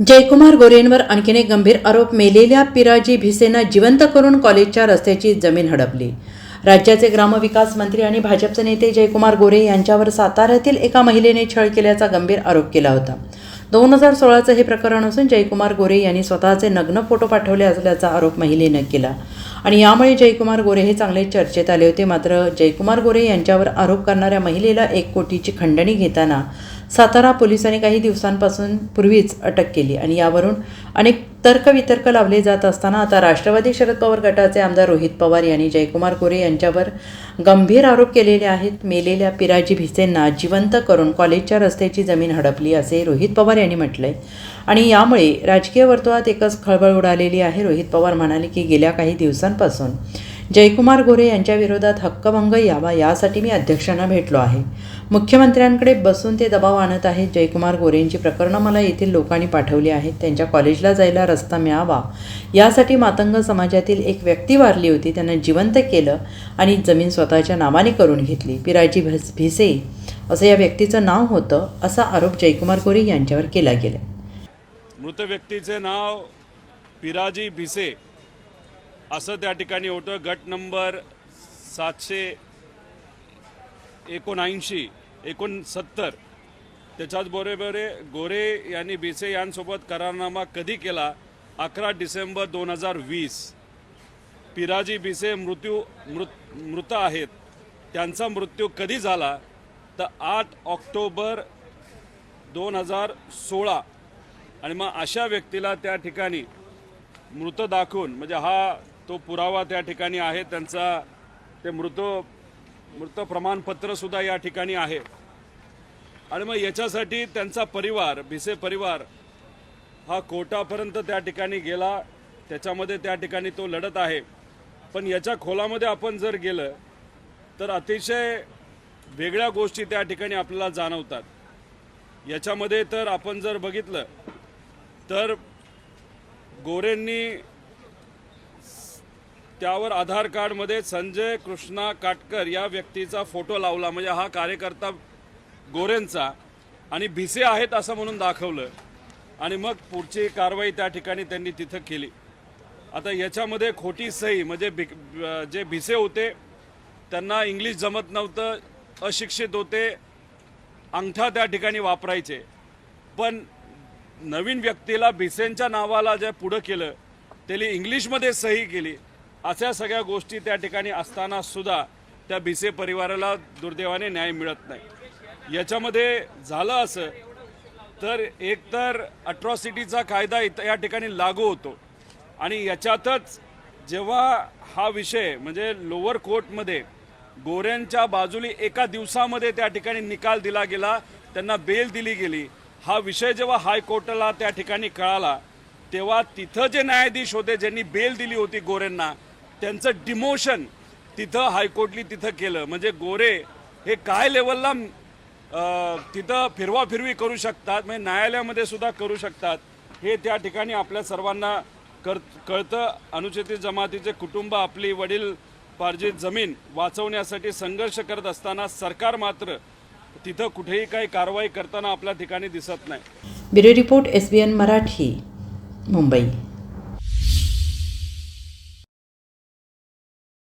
जयकुमार गोरेंवर आणखीन एक गंभीर आरोप मेलेल्या पिराजी भिसेंना जिवंत करून कॉलेजच्या रस्त्याची जमीन हडपली. राज्याचे ग्रामविकास मंत्री आणि भाजपचे नेते जयकुमार गोरे यांच्यावर साताऱ्यातील एका महिलेने छळ केल्याचा गंभीर आरोप केला होता. दोन हजार सोळाचं हे प्रकरण असून जयकुमार गोरे यांनी स्वतःचे नग्न फोटो पाठवले असल्याचा आरोप महिलेनं केला. आणि यामुळे जयकुमार गोरे हे चांगले चर्चेत आले होते. मात्र जयकुमार गोरे यांच्यावर आरोप करणाऱ्या महिलेला एक कोटीची खंडणी घेताना सातारा पोलिसांनी काही दिवसांपासून पूर्वीच अटक केली आणि यावरून अनेक तर्कवितर्क लावले जात असताना आता राष्ट्रवादी शरद पवार गटाचे आमदार रोहित पवार यांनी जयकुमार गोरे यांच्यावर गंभीर आरोप केलेले आहेत. मेलेल्या पिराजी भिसेंना जिवंत करून कॉलेजच्या रस्त्याची जमीन हडपली असे रोहित पवार यांनी म्हटलं आहे आणि यामुळे राजकीय वर्तुळात एकच खळबळ उडालेली आहे. रोहित पवार म्हणाले की गेल्या काही दिवसांपासून जयकुमार गोरे यांच्या विरोधात हक्कभंग यावा यासाठी मी अध्यक्षांना भेटलो आहे. मुख्यमंत्र्यांकडे बसून ते दबाव आणत आहेत. जयकुमार गोरेंची प्रकरणं मला येथील लोकांनी पाठवली आहेत. त्यांच्या कॉलेजला जायला रस्ता मिळावा यासाठी मातंग समाजातील एक व्यक्ती वारली होती. त्यांना जिवंत केलं आणि जमीन स्वतःच्या नावाने करून घेतली. पिराजी भस भिसे असं या व्यक्तीचं नाव होतं असा आरोप जयकुमार गोरे यांच्यावर केला गेला. मृत व्यक्तीचे नाव पिराजी भिसे असं त्या ठिकाणी होतं. गट नंबर सातशे एकोणऐंशी एकोणसत्तर. त्याच्याच बरोबर गोरे यांनी बिसे यांसोबत करारनामा कधी केला? अकरा डिसेंबर दोन हजार वीस. पिराजी बिसे मृत्यू मृत मृत आहेत. त्यांचा मृत्यू कधी झाला? तर आठ ऑक्टोबर दोन हजार सोळा. आणि मग अशा व्यक्तीला त्या ठिकाणी मृत दाखवून म्हणजे हा तो पुरावा त्या ठिकाणी आहे. त्यांचा ते मृत मृत प्रमाणपत्रसुद्धा या ठिकाणी आहे. आणि मग याच्यासाठी त्यांचा परिवार भिसे परिवार हा कोर्टापर्यंत त्या ठिकाणी गेला. त्याच्यामध्ये त्या ठिकाणी तो लढत आहे. पण याच्या खोलामध्ये आपण जर गेलं तर अतिशय वेगळ्या गोष्टी त्या ठिकाणी आपल्याला जाणवतात. याच्यामध्ये तर आपण जर बघितलं तर गोरेंनी त्यावर आधार कार्डमध्ये संजय कृष्णा काटकर या व्यक्तीचा फोटो लावला. म्हणजे हा कार्यकर्ता गोरेंचा आणि भिसे आहेत असं म्हणून दाखवलं. आणि मग पुढची कारवाई त्या ठिकाणी त्यांनी तिथं केली. आता याच्यामध्ये खोटी सही म्हणजे भिक जे भिसे होते त्यांना इंग्लिश जमत नव्हतं अशिक्षित होते अंगठा त्या ठिकाणी वापरायचे. पण नवीन व्यक्तीला भिसेंच्या नावाला जे पुढं केलं त्याने इंग्लिशमध्ये सही केली. अशा सगळ्या गोष्टी त्या ठिकाणी असताना सुद्धा त्या भिसे परिवाराला दुर्दैवाने न्याय मिळत नाही. याच्यामध्ये झालं असं तर एकतर अट्रॉसिटीचा कायदा इथं या ठिकाणी लागू होतो. आणि याच्यातच जेव्हा हा विषय म्हणजे लोअर कोर्टमध्ये गोऱ्यांच्या बाजूने एका दिवसामध्ये त्या ठिकाणी निकाल दिला गेला त्यांना बेल दिली गेली हा विषय जेव्हा हायकोर्टाला त्या ठिकाणी कळाला तेव्हा तिथं जे न्यायाधीश होते ज्यांनी बेल दिली होती गोऱ्यांना त्यांचं डिमोशन तिथं हायकोर्टनी तिथं केलं. म्हणजे गोरे हे काय लेवलला तिथं फिरवाफिरवी करू शकतात म्हणजे न्यायालयामध्ये सुद्धा करू शकतात हे त्या ठिकाणी आपल्या सर्वांना कर कळतं. अनुसूचित जमातीचे कुटुंब आपली वडील पार्जित जमीन वाचवण्यासाठी संघर्ष करत असताना सरकार मात्र तिथं कुठेही काही कारवाई करताना आपल्या ठिकाणी दिसत नाही. Bureau report S B N Marathi Mumbai.